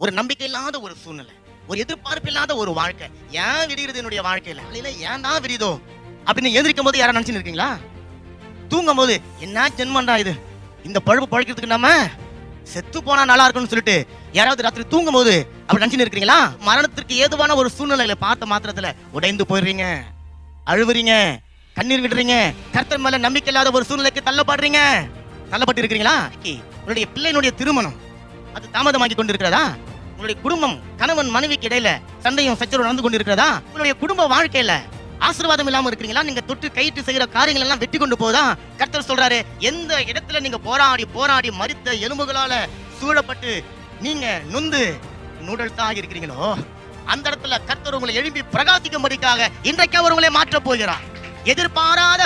ஒரு நம்பிக்கை இல்லாத ஒரு சூழ்நிலை ஒரு எதிர்பார்ப்பு இல்லாத ஒரு வாழ்க்கை. ஏன் விடுகிறது என்னுடைய வாழ்க்கையில? இல்ல ஏன் தான் அப்படின்னு எதிர்க்கும் போது யாரும் நினைச்சுன்னு இருக்கீங்களா தூங்கும் போது என்ன ஜென்மண்டா இது? இந்த பழுப்பு பழக்கிறதுக்கு நம்ம செத்து போனா நல்லா இருக்கும்னு சொல்லிட்டு யாராவது ராத்திரி தூங்கும் போது அப்படி நினைச்சுன்னு இருக்கிறீங்களா மரணத்திற்கு ஏதுவான ஒரு சூழ்நிலையில பார்த்த மாத்திரத்துல உடைந்து போயிடுறீங்க. அழுவுறீங்க கண்ணீர் விடுறீங்க கர்த்தர் மேல நம்பிக்கை இல்லாத ஒரு சூழ்நிலைக்கு தள்ளப்படுறீங்க. தள்ளப்பட்டு இருக்கிறீங்களா உங்களுடைய பிள்ளையினுடைய திருமணம். அது தாமதமாகி கொண்டிருக்கிறதா? உங்களுடைய குடும்பம் கணவன் மனைவிக்கு இடையில சண்டையும் சச்சரவு நடந்து கொண்டிருக்கிறதா? உங்களுடைய குடும்ப வாழ்க்கையில ஆசீர்வாதம் இல்லாம இருக்கிறீங்களா? நீங்க தொட்டு கைட்டு செய்யற காரியங்கள் எல்லாம் வெட்டி கொண்டு போதா கர்த்தர் சொல்றாரு எந்த இடத்துல நீங்க போராடி போராடி மறித்த எலும்புகளால சூழப்பட்டு நீங்க நொந்து நூடல்ஸாக இருக்கிறீங்களோ அந்த இடத்துல கர்த்தர் உங்களை எழுப்பி பிரகாசிக்கும்படிக்காக இன்றைக்கு அவர் உங்களை மாற்ற போகிறார். எதிர்பாராத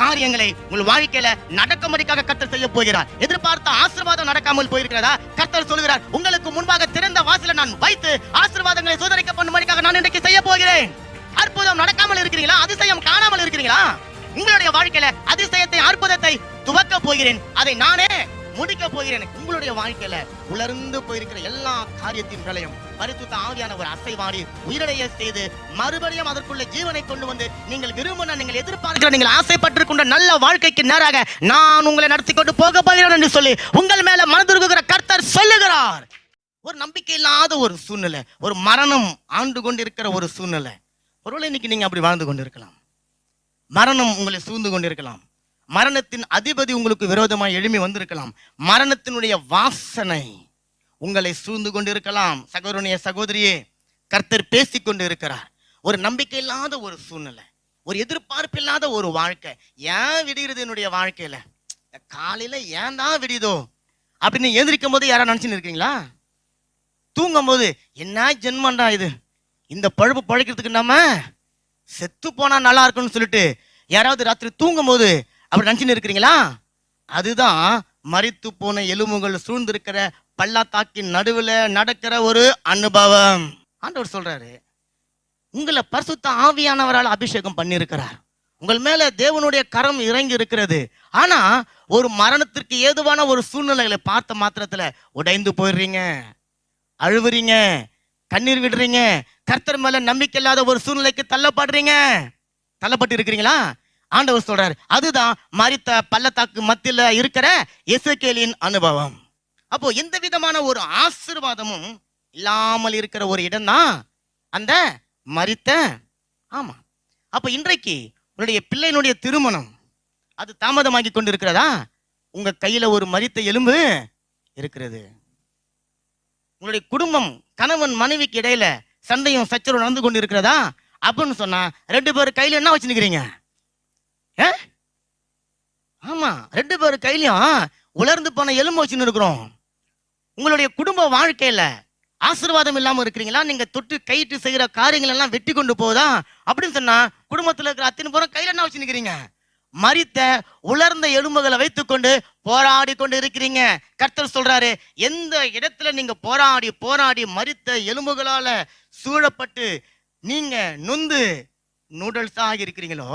காரியங்களை உங்கள் வாழ்க்கையில நடக்கும்படிக்காக கர்த்தர் செய்ய போகிறார். எதிர்பார்த்த ஆசிர்வாதம் நடக்காமல் போயிருக்கிறதா? கர்த்தர் சொல்கிறார் உங்களுக்கு முன்பாக திறந்த வாசல நான் வைத்து ஆசிர்வாதங்களை சோதனைக்க பண்ணும்படிக்காக நான் இன்றைக்கு செய்ய போகிறேன். அற்புதம் நடக்காமல் இருக்கிறீங்களா அதிசயம் காணாமல் இருக்கிறீங்களா உங்களுடைய வாழ்க்கையில அதிசயத்தை அற்புதத்தை துவக்க போகிறேன். அதை நானே முடிக்க போகிறேன் உங்களுடைய வாழ்க்கையில. உலர்ந்து போயிருக்கிற எல்லா காரியத்தின் மேலையும் பரிசுத்த ஒரு அசைவாடி உயிரடைய செய்து மறுபடியும் அதற்குள்ள ஜீவனை கொண்டு வந்து நீங்கள் விரும்பின நீங்கள் எதிர்பார்க்கிற நீங்கள் ஆசைப்பட்டிருக்கின்ற நல்ல வாழ்க்கைக்கு நேராக நான் உங்களை நடத்தி கொண்டு போக போகிறேன் என்று சொல்லி உங்கள் மேல மனதிருக்கிற கர்த்தர் சொல்லுகிறார். ஒரு நம்பிக்கை இல்லாத ஒரு சூழ்நிலை ஒரு மரணம் ஆண்டு கொண்டிருக்கிற ஒரு சூழ்நிலை. ஒருவேளை இன்னைக்கு நீங்க அப்படி வாழ்ந்து கொண்டிருக்கலாம். மரணம் உங்களை சூழ்ந்து கொண்டிருக்கலாம். மரணத்தின் அதிபதி உங்களுக்கு விரோதமாக எழுமி வந்திருக்கலாம். மரணத்தினுடைய வாசனை உங்களை சூழ்ந்து கொண்டு இருக்கலாம் சகோதரனுடைய சகோதரியே கர்த்தர் பேசி கொண்டு இருக்கிறார் ஒரு நம்பிக்கை இல்லாத ஒரு சூழ்நிலை ஒரு எதிர்பார்ப்பு இல்லாத ஒரு வாழ்க்கை. ஏன் விடுகிறது என்னுடைய வாழ்க்கையில? காலையில ஏன் தான் விடியுதோ? அப்படின்னு எந்திரிக்கும் போது யாரா நினைச்சுன்னு இருக்கீங்களா? தூங்கும் போது என்ன ஜென்மண்டா இது? இந்த பழுப்பு பழைக்கிறதுக்கு நம்ம செத்து போனா நல்லா இருக்கும்னு சொல்லிட்டு யாராவது ராத்திரி தூங்கும் போது அப்படி நினைச்சுன்னு இருக்கிறீங்களா? அதுதான் மறித்து போன எலும்புகள் சூழ்ந்திருக்கிற பள்ளத்தாக்கின் நடுவில் நடக்கிற ஒரு அனுபவம். ஆண்டவர் சொல்றாரு உங்களை பரிசுத்த ஆவியானவரால் அபிஷேகம் பண்ணியிருக்கிறார். உங்கள் மேல தேவனுடைய கரம் இறங்கி இருக்கிறது. ஆனா ஒரு மரணத்திற்கு ஏதுவான ஒரு சூழ்நிலைகளை பார்த்த மாத்திரத்துல உடைந்து போயிடுறீங்க. அழுவுறீங்க கண்ணீர் விடுறீங்க கர்த்தர் மேல நம்பிக்கை இல்லாத ஒரு சூழ்நிலைக்கு தள்ளப்படுறீங்க. தள்ளப்பட்டு இருக்கிறீங்களா? ஆண்டவர் சொல்றாரு அதுதான் மறித்த பள்ளத்தாக்கு மத்தியில இருக்கிற இசைக்கேலியின் அனுபவம். அப்போ எந்த விதமான ஒரு ஆசீர்வாதமும் இல்லாமல் இருக்கிற ஒரு இடம் தான் அந்த மறித்த ஆமா. அப்ப இன்றைக்கு உன்னுடைய பிள்ளையினுடைய திருமணம் அது தாமதமாகி கொண்டிருக்கிறதா? உங்க கையில ஒரு மரித்த எலும்பு இருக்கிறது. உங்களுடைய குடும்பம் கணவன் மனைவிக்கு இடையில சண்டையும் சச்சரவும் நடந்து கொண்டு இருக்கிறதா அப்படின்னு சொன்னா ரெண்டு பேரும் கையில என்ன வச்சுருக்கிறீங்க ஆமா ரெண்டு பேர் கையிலையும் உலர்ந்து போன எலும்பு வச்சுன்னு இருக்கிறோம். உங்களுடைய குடும்ப வாழ்க்கையில ஆசீர்வாதம் இல்லாம இருக்கிறீங்களா? நீங்க தொட்டு கைட்டு செய்யற காரியங்கள் எல்லாம் வெட்டி கொண்டு போகுதா? அப்படின்னு சொன்னா குடும்பத்துல இருக்கிற அத்தனை பேரும் கையில என்ன வச்சுருக்கிறீங்க மறித்த உலர்ந்த எலும்புகளை வைத்துக்கொண்டு போராடி கொண்டு இருக்கிறீங்க. கர்த்தர் சொல்றாரு எந்த இடத்துல நீங்க போராடி போராடி மறித்த எலும்புகளால சூழப்பட்டு நீங்க நொந்து நூடல்ஸாக இருக்கிறீங்களோ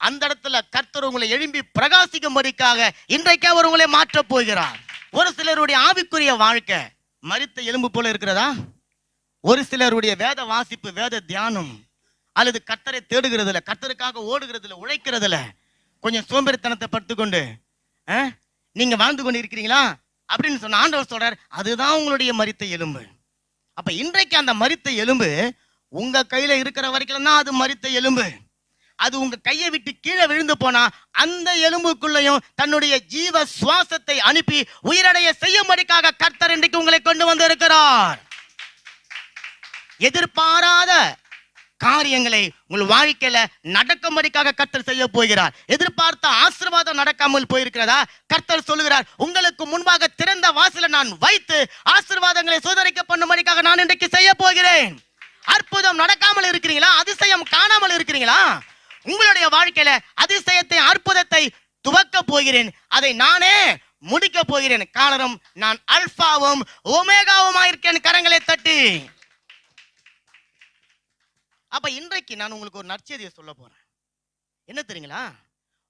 அந்த இடத்துல கர்த்தர் உங்களை எழும்பி பிரகாசிக்கும்படிக்காக இன்றைக்கு அவர் உங்களை மாற்றப் போகிறார். ஒரு சிலருடைய ஆவிக்குரிய வாழ்க்கை மறித்த எலும்பு போல இருக்கிறதா? ஒரு சிலருடைய வேத வாசிப்பு வேத தியானம் அல்லது கர்த்தரை தேடுகிறதுல கர்த்தருக்காக ஓடுகிறதுல உழைக்கிறதுல கொஞ்சம் சோம்பேறித்தனத்தை படுத்துக்கொண்டு ஆ, நீங்க வாழ்ந்து கொண்டு இருக்கிறீங்களா? அப்படின்னு சொன்ன ஆண்டவர் சொல்றார் அதுதான் உங்களுடைய மறித்த எலும்பு. அப்ப இன்றைக்கு அந்த மறித்த எலும்பு உங்க கையில இருக்கிற வரைக்கும் தான் அது மறித்த எலும்பு. அது உங்க கையை விட்டு கீழே விழுந்து போனா அந்த எலும்புக்குள்ளேயும் தன்னுடைய ஜீவ சுவாசத்தை அனுப்பி உயிரடைய செய்யும்படிக்காக கர்த்தர் இன்றைக்கு உங்களை கொண்டு வந்திருக்கிறார். எதிர்பாராத காரியங்களை உங்கள் வாழ்க்கையில நடக்கும்படிக்காக கர்த்தர் செய்ய போகிறார். எதிர்பார்த்த ஆசீர்வாதம் நடக்காமல் போயிருக்கிறதா? கர்த்தர் சொல்லுகிறார் உங்களுக்கு முன்பாக திறந்த வாசல நான் வைத்து ஆசீர்வாதங்களை சோதனைக்க பண்ணும்படிக்காக நான் இன்றைக்கு செய்ய போகிறேன். அற்புதம் நடக்காமல் இருக்கிறீங்களா? அதிசயம் காணாமல் இருக்கிறீங்களா? உங்களுடைய வாழ்க்கையில அதிசயத்தை அற்புதத்தை துவக்க போகிறேன். அதை நானே முடிக்க போகிறேன். காரணம் நான் அல்பாவும் ஒமேகாவுமா இருக்கேன். கரங்களை தட்டி. அப்ப இன்றைக்கு நான் உங்களுக்கு ஒரு நற்செய்தியை சொல்ல போறேன். என்ன தெரியுங்களா?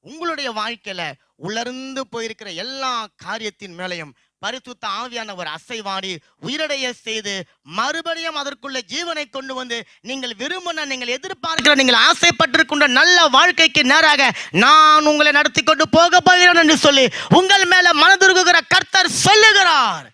உங்களுடைய வாழ்க்கையில உலர்ந்து போயிருக்கிற எல்லா காரியத்தின் மேலையும் பரிசுத்த ஆவியானவர் அசைவாடி உயிரடைய செய்து மறுபடியும் அதற்குள்ள ஜீவனை கொண்டு வந்து நீங்கள் விரும்பின நீங்கள் எதிர்பார்க்கிற நீங்கள் ஆசைப்பட்டிருக்கின்ற நல்ல வாழ்க்கைக்கு நேராக நான் உங்களை நடத்தி கொண்டு போக போகிறேன் என்று சொல்லி உங்கள் மேல மனதுருகுகிற கர்த்தர் சொல்லுகிறார்.